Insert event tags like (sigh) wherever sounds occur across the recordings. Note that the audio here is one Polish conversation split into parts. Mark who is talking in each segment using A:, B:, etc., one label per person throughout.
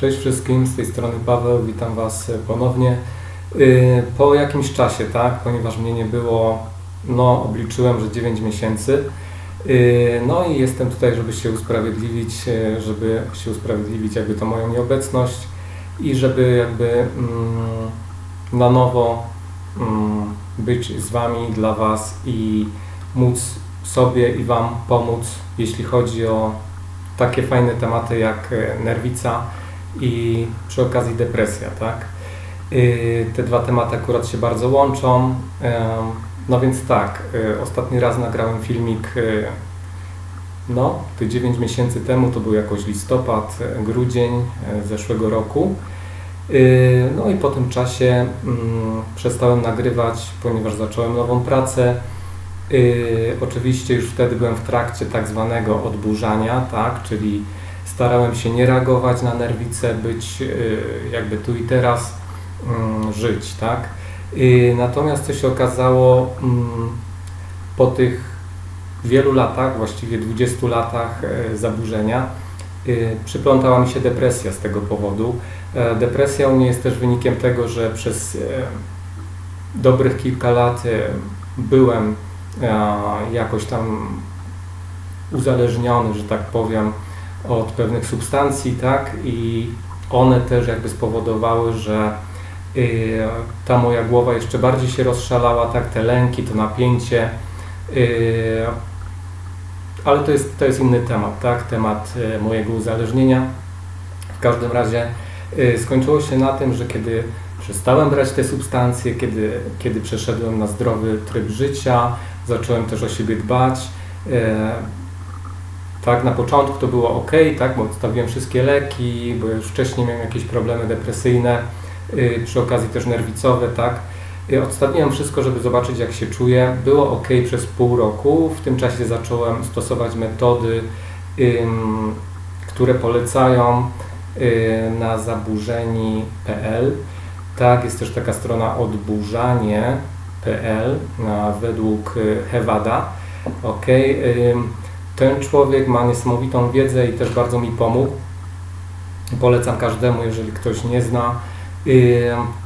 A: Cześć wszystkim, z tej strony Paweł, witam Was ponownie. Yy, Po jakimś czasie, tak, ponieważ mnie nie było, no obliczyłem, że 9 miesięcy. Yy, No i jestem tutaj, żeby się usprawiedliwić, yy, żeby się usprawiedliwić jakby to moją nieobecność i żeby jakby mm, na nowo mm, być z Wami, dla Was i móc sobie i Wam pomóc, jeśli chodzi o takie fajne tematy jak e, nerwica i przy okazji depresja, tak? Yy, Te dwa tematy akurat się bardzo łączą. Em, No więc tak, y, ostatni raz nagrałem filmik y, no, te 9 miesięcy temu, to był jakoś listopad, grudzień zeszłego roku. No i po tym czasie mm, przestałem nagrywać, ponieważ zacząłem nową pracę. Oczywiście już wtedy byłem w trakcie tak zwanego odburzania, tak, czyli starałem się nie reagować na nerwice, być yy, jakby tu i teraz, mm, żyć, tak. Yy, natomiast co się okazało mm, po tych wielu latach, właściwie 20 latach e, zaburzenia, yy, przyplątała mi się depresja z tego powodu. E, Depresja u mnie jest też wynikiem tego, że przez e, dobrych kilka lat byłem jakoś tam uzależniony, że tak powiem, od pewnych substancji, tak? I one też jakby spowodowały, że y, ta moja głowa jeszcze bardziej się rozszalała, tak? Te lęki, to napięcie. y, Ale to jest, to jest inny temat, tak? Temat y, mojego uzależnienia. W każdym razie skończyło się na tym, że kiedy przestałem brać te substancje, kiedy, kiedy przeszedłem na zdrowy tryb życia, zacząłem też o siebie dbać. Tak, na początku to było ok, tak, bo odstawiłem wszystkie leki, bo już wcześniej miałem jakieś problemy depresyjne, y, przy okazji też nerwicowe, tak. Y, Odstawiłem wszystko, żeby zobaczyć jak się czuję. Było ok przez pół roku. W tym czasie zacząłem stosować metody, ym, które polecają y, na zaburzeni.pl. Tak, jest też taka strona odburzanie.pl na według y, Hewada. Ok, ym, ten człowiek ma niesamowitą wiedzę i też bardzo mi pomógł. Polecam każdemu, jeżeli ktoś nie zna,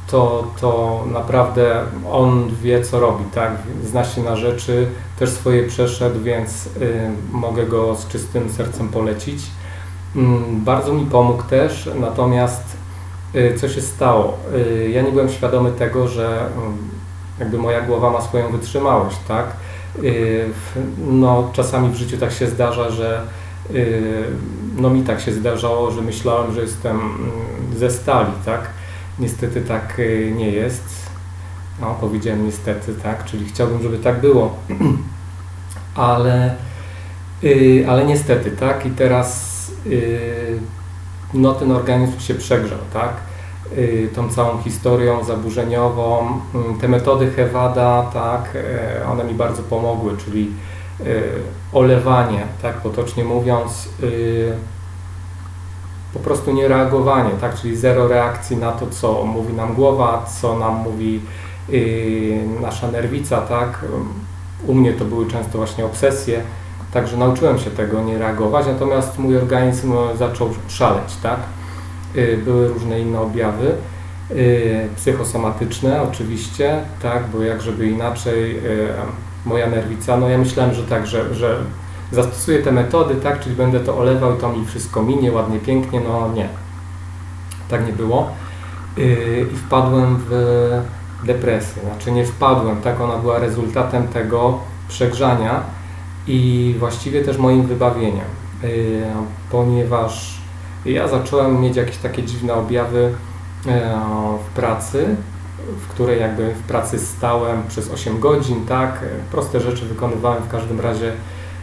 A: to, to naprawdę on wie, co robi, tak? Zna się na rzeczy, też swoje przeszedł, więc mogę go z czystym sercem polecić. Bardzo mi pomógł też, natomiast y, co się stało? Y, Ja nie byłem świadomy tego, że jakby moja głowa ma swoją wytrzymałość, tak? Y, No, czasami w życiu tak się zdarza, że y, no mi tak się zdarzało, że myślałem, że jestem mm, ze stali, tak? Niestety tak y, nie jest. No, powiedziałem niestety, tak? Czyli chciałbym, żeby tak było. (clears throat) Ale, ale niestety, tak? I teraz no ten organizm się przegrzał, tak? Y, tą całą historią zaburzeniową. Mm, Te metody Hewada, tak, e, one mi bardzo pomogły, czyli y, olewanie, tak, potocznie mówiąc, y, po prostu nie reagowanie, tak, czyli zero reakcji na to, co mówi nam głowa, co nam mówi y, nasza nerwica, tak. U mnie to były często właśnie obsesje, także nauczyłem się tego nie reagować, natomiast mój organizm e, zaczął szaleć, tak. Y, Były różne inne objawy, y, psychosomatyczne oczywiście, tak, bo jak żeby inaczej y, moja nerwica, no ja myślałem, że tak, że, że zastosuję te metody, tak, czyli będę to olewał i to mi wszystko minie ładnie, pięknie, no nie. Tak nie było. I wpadłem w depresję, znaczy nie wpadłem, tak, ona była rezultatem tego przegrzania i właściwie też moim wybawieniem, ponieważ ja zacząłem mieć jakieś takie dziwne objawy e, w pracy, w której jakby w pracy stałem przez 8 godzin, tak, proste rzeczy wykonywałem w każdym razie.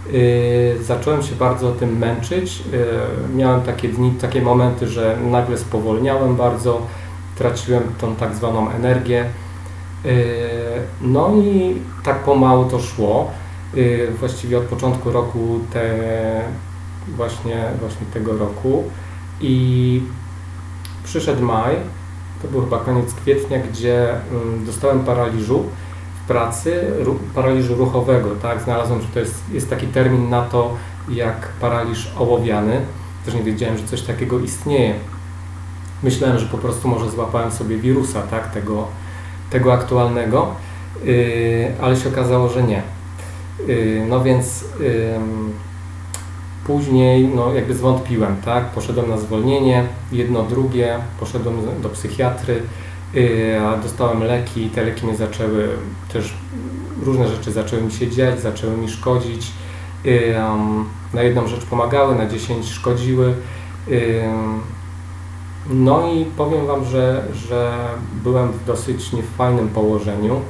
A: Yy, zacząłem się bardzo tym męczyć. Yy, miałem takie dni, takie momenty, że nagle spowolniałem bardzo, traciłem tą tak zwaną energię. Yy, no i tak pomału to szło. Właściwie od początku roku te, właśnie, właśnie tego roku i przyszedł maj, to był chyba koniec kwietnia, gdzie mm, dostałem paraliżu w pracy, paraliżu ruchowego, tak? Znalazłem, że to jest, jest taki termin na to, jak paraliż ołowiany. Też nie wiedziałem, że coś takiego istnieje. myślałem, że po prostu może złapałem sobie wirusa, tak, tego, tego aktualnego, yy, ale się okazało, że nie. Yy, no więc później no, jakby zwątpiłem, tak, poszedłem na zwolnienie, jedno, drugie, poszedłem do psychiatry, yy, dostałem leki, te leki mnie zaczęły też, różne rzeczy zaczęły mi się dziać, zaczęły mi szkodzić, na jedną rzecz pomagały, na dziesięć szkodziły. No i powiem Wam, że, że byłem w dosyć niefajnym położeniu,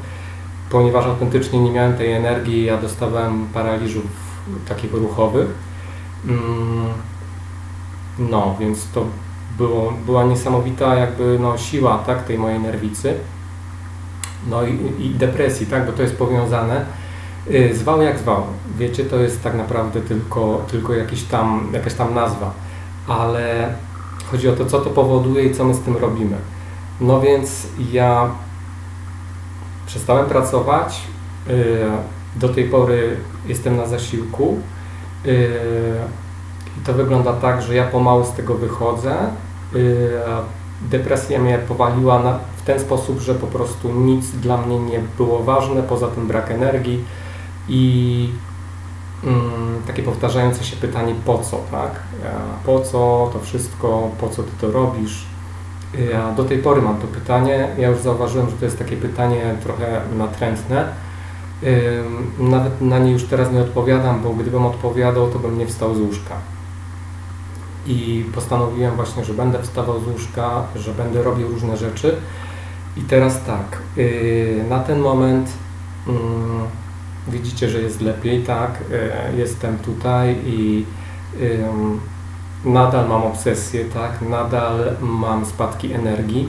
A: ponieważ autentycznie nie miałem tej energii, ja dostawałem paraliżów takich ruchowych. No, więc to było, była niesamowita jakby no, siła tak, tej mojej nerwicy. No i, i depresji, tak, bo to jest powiązane Y, zwał jak zwał. Wiecie, to jest tak naprawdę tylko, tylko jakiś tam, jakaś tam nazwa, ale chodzi o to, co to powoduje i co my z tym robimy. No więc ja przestałem pracować, y, do tej pory jestem na zasiłku i to wygląda tak, że ja pomału z tego wychodzę. Depresja mnie powaliła w ten sposób, że po prostu nic dla mnie nie było ważne, poza tym brak energii i mm, takie powtarzające się pytanie po co, tak? Po co to wszystko, po co ty to robisz? Ja do tej pory mam to pytanie. Ja już zauważyłem, że to jest takie pytanie trochę natrętne. Nawet na nie już teraz nie odpowiadam, bo gdybym odpowiadał, to bym nie wstał z łóżka. I postanowiłem właśnie, że będę wstawał z łóżka, że będę robił różne rzeczy. I teraz tak, y, na ten moment mm, widzicie, że jest lepiej, tak, e, jestem tutaj i nadal mam obsesję, tak, nadal mam spadki energii,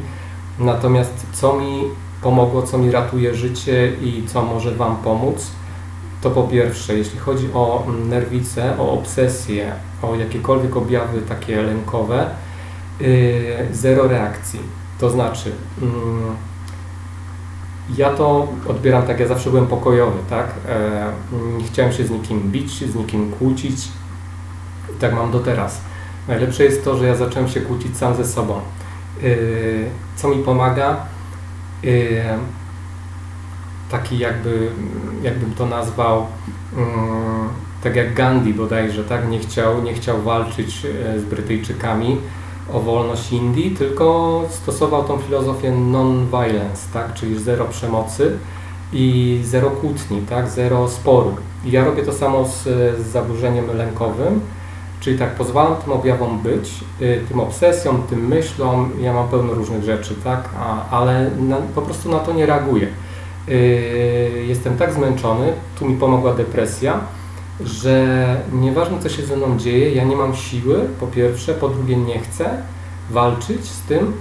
A: natomiast co mi pomogło, co mi ratuje życie i co może Wam pomóc, to po pierwsze, jeśli chodzi o nerwicę, o obsesję, o jakiekolwiek objawy takie lękowe, y, zero reakcji. To znaczy, mm, ja to odbieram tak, ja zawsze byłem pokojowy, tak? E, nie chciałem się z nikim bić, z nikim kłócić. I tak mam do teraz. Najlepsze jest to, że ja zacząłem się kłócić sam ze sobą. E, co mi pomaga? E, taki jakby, jakbym to nazwał, mm, tak jak Gandhi bodajże, tak? Nie chciał, nie chciał walczyć z Brytyjczykami, o wolność Indii, tylko stosował tą filozofię non-violence, tak? czyli zero przemocy i zero kłótni, tak? zero sporu. Ja robię to samo z, z zaburzeniem lękowym, czyli tak, pozwalam tym objawom być, y, tym obsesjom, tym myślom, ja mam pełno różnych rzeczy, tak? A, ale na, po prostu na to nie reaguję. Y, jestem tak zmęczony, tu mi pomogła depresja, że nieważne co się ze mną dzieje, ja nie mam siły, po pierwsze, po drugie nie chcę walczyć z tym,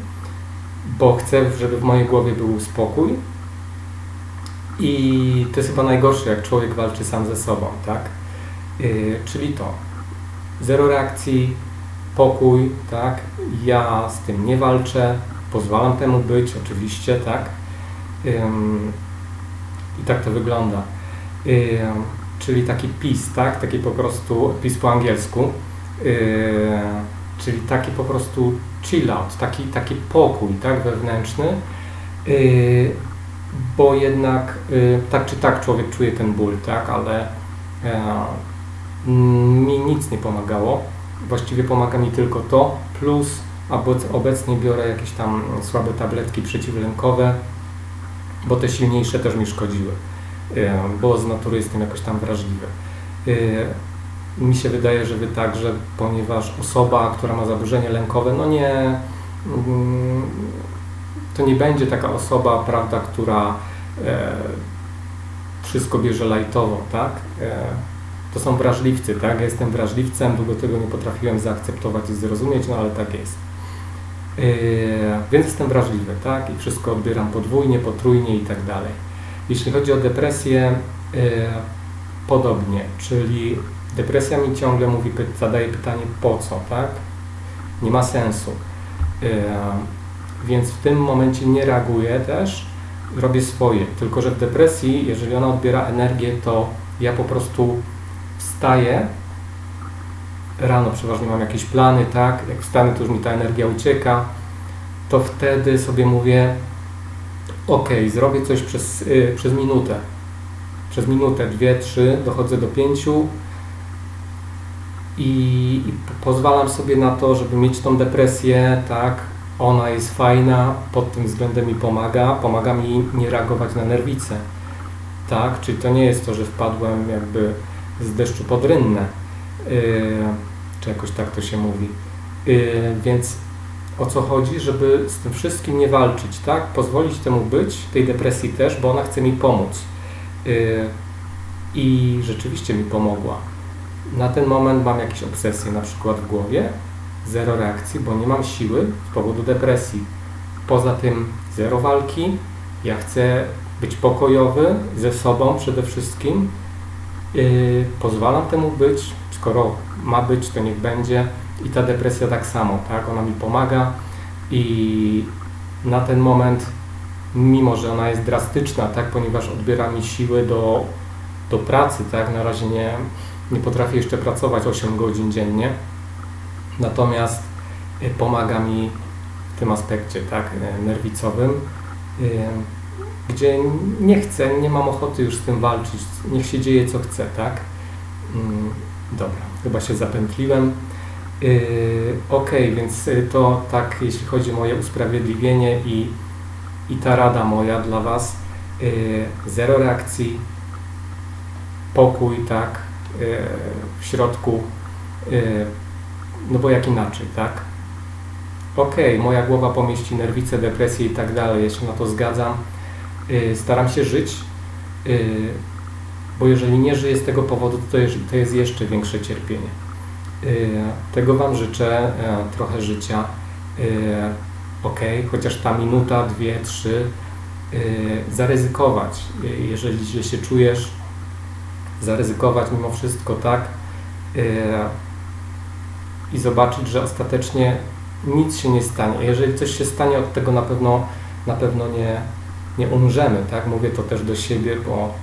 A: bo chcę, żeby w mojej głowie był spokój. I to jest chyba najgorsze, jak człowiek walczy sam ze sobą, tak? Yy, czyli to. Zero reakcji, pokój, tak? Ja z tym nie walczę, pozwalam temu być, oczywiście, tak? Yy, I tak to wygląda. Yy, czyli taki PIS, tak? Taki po prostu PIS po angielsku, yy, czyli taki po prostu chill out, taki, taki pokój, tak? Wewnętrzny, yy, bo jednak yy, tak czy tak człowiek czuje ten ból, tak? Ale yy, mi nic nie pomagało. Właściwie pomaga mi tylko to, plus obecnie biorę jakieś tam słabe tabletki przeciwlękowe, bo te silniejsze też mi szkodziły bo z natury jestem jakoś tam wrażliwy. Mi się wydaje, że Wy także, ponieważ osoba, która ma zaburzenie lękowe, no nie, mm, to nie będzie taka osoba, prawda, która e, wszystko bierze lajtowo, tak? To są wrażliwcy, tak? Ja jestem wrażliwcem, długo tego nie potrafiłem zaakceptować i zrozumieć, no ale tak jest. E, więc jestem wrażliwy, tak? I wszystko odbieram podwójnie, potrójnie i tak dalej. Jeśli chodzi o depresję, y, podobnie, czyli depresja mi ciągle mówi, zadaje pytanie po co, tak? Nie ma sensu. Y, więc w tym momencie nie reaguję też, robię swoje. Tylko, że w depresji, jeżeli ona odbiera energię, to ja po prostu wstaję, rano przeważnie mam jakieś plany, tak? Jak wstanę, to już mi ta energia ucieka, to wtedy sobie mówię, ok, zrobię coś przez, y, przez minutę. Przez minutę, dwie, trzy, dochodzę do pięciu i, i pozwalam sobie na to, żeby mieć tą depresję, tak, ona jest fajna, pod tym względem mi pomaga, pomaga mi nie reagować na nerwice, tak, czyli to nie jest to, że wpadłem jakby z deszczu pod rynnę, yy, czy jakoś tak to się mówi, yy, więc o co chodzi, żeby z tym wszystkim nie walczyć, tak? Pozwolić temu być, tej depresji też, bo ona chce mi pomóc. Yy, I rzeczywiście mi pomogła. Na ten moment mam jakieś obsesje, na przykład w głowie, zero reakcji, bo nie mam siły z powodu depresji. Poza tym zero walki. Ja chcę być pokojowy ze sobą przede wszystkim. Yy, pozwalam temu być, skoro ma być, to niech będzie i ta depresja tak samo, tak? Ona mi pomaga i na ten moment, mimo że ona jest drastyczna, tak? Ponieważ odbiera mi siły do, do pracy, tak? Na razie nie, nie potrafię jeszcze pracować 8 godzin dziennie, natomiast y, pomaga mi w tym aspekcie, tak? Nerwicowym, y, gdzie nie chcę, nie mam ochoty już z tym walczyć, niech się dzieje co chce, tak? Mm, dobra, chyba się zapętliłem. Yy, ok, więc y, to tak, jeśli chodzi o moje usprawiedliwienie i, i ta rada moja dla Was. Yy, zero reakcji, pokój, tak, w środku, no bo jak inaczej, tak? Ok, moja głowa pomieści nerwice, depresję i tak dalej, ja się na to zgadzam. Yy, staram się żyć, yy, bo jeżeli nie żyję z tego powodu, to jest, to jest jeszcze większe cierpienie. Y, tego Wam życzę, trochę życia. Y, ok, chociaż ta minuta, dwie, trzy, y, zaryzykować. Jeżeli źle się czujesz, zaryzykować mimo wszystko, tak? I zobaczyć, że ostatecznie nic się nie stanie. Jeżeli coś się stanie, od tego na pewno, na pewno nie, nie umrzemy, tak? Mówię to też do siebie, bo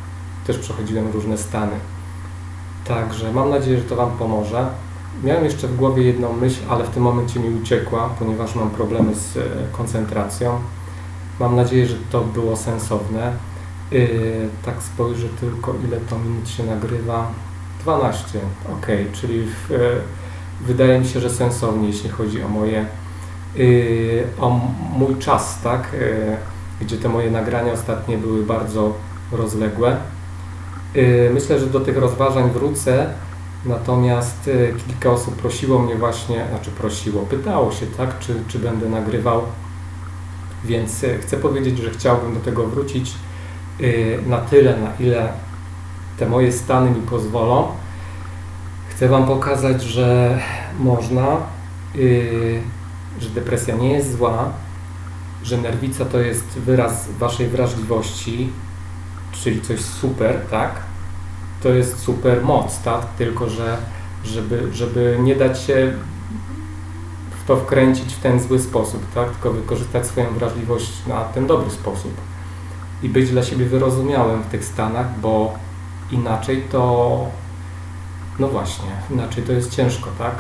A: też przechodziłem różne stany. Także mam nadzieję, że to Wam pomoże. Miałem jeszcze w głowie jedną myśl, ale w tym momencie mi uciekła, ponieważ mam problemy z e, koncentracją. Mam nadzieję, że to było sensowne. Yy, tak spojrzę tylko, ile to minut się nagrywa. 12, ok, czyli w, yy, wydaje mi się, że sensownie, jeśli chodzi o moje, yy, o mój czas, tak, gdzie te moje nagrania ostatnie były bardzo rozległe. myślę, że do tych rozważań wrócę Natomiast y, kilka osób prosiło mnie właśnie, znaczy prosiło, pytało się, tak, czy, czy będę nagrywał, więc y, chcę powiedzieć, że chciałbym do tego wrócić y, na tyle, na ile te moje stany mi pozwolą. Chcę Wam pokazać, że można, że depresja nie jest zła, że nerwica to jest wyraz Waszej wrażliwości, czyli coś super, tak? to jest super moc, tak? Tylko, że żeby, żeby nie dać się w to wkręcić w ten zły sposób, tak? Tylko wykorzystać swoją wrażliwość na ten dobry sposób i być dla siebie wyrozumiałym w tych stanach, bo inaczej to, no właśnie, inaczej to jest ciężko, tak?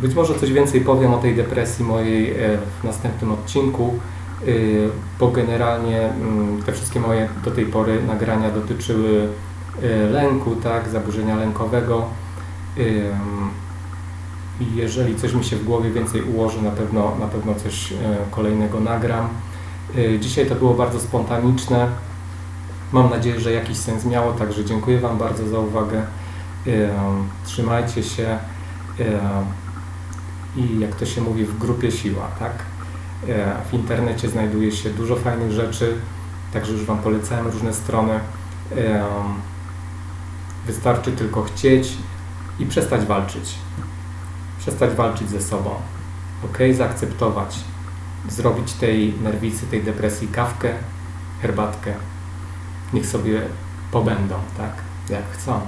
A: Być może coś więcej powiem o tej depresji mojej e, w następnym odcinku, bo generalnie mm, te wszystkie moje do tej pory nagrania dotyczyły Y, lęku, tak, zaburzenia lękowego. I jeżeli coś mi się w głowie więcej ułoży, na pewno, na pewno coś y, kolejnego nagram. Y, dzisiaj to było bardzo spontaniczne. Mam nadzieję, że jakiś sens miało, także dziękuję Wam bardzo za uwagę. Trzymajcie się i jak to się mówi, w grupie siła, tak? W internecie znajduje się dużo fajnych rzeczy, także już Wam polecałem różne strony. Wystarczy tylko chcieć i przestać walczyć. Przestać walczyć ze sobą. Ok, zaakceptować. Zrobić tej nerwicy, tej depresji kawkę, herbatkę. Niech sobie pobędą, tak? Jak chcą.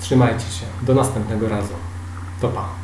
A: Trzymajcie się. Do następnego razu. To pa.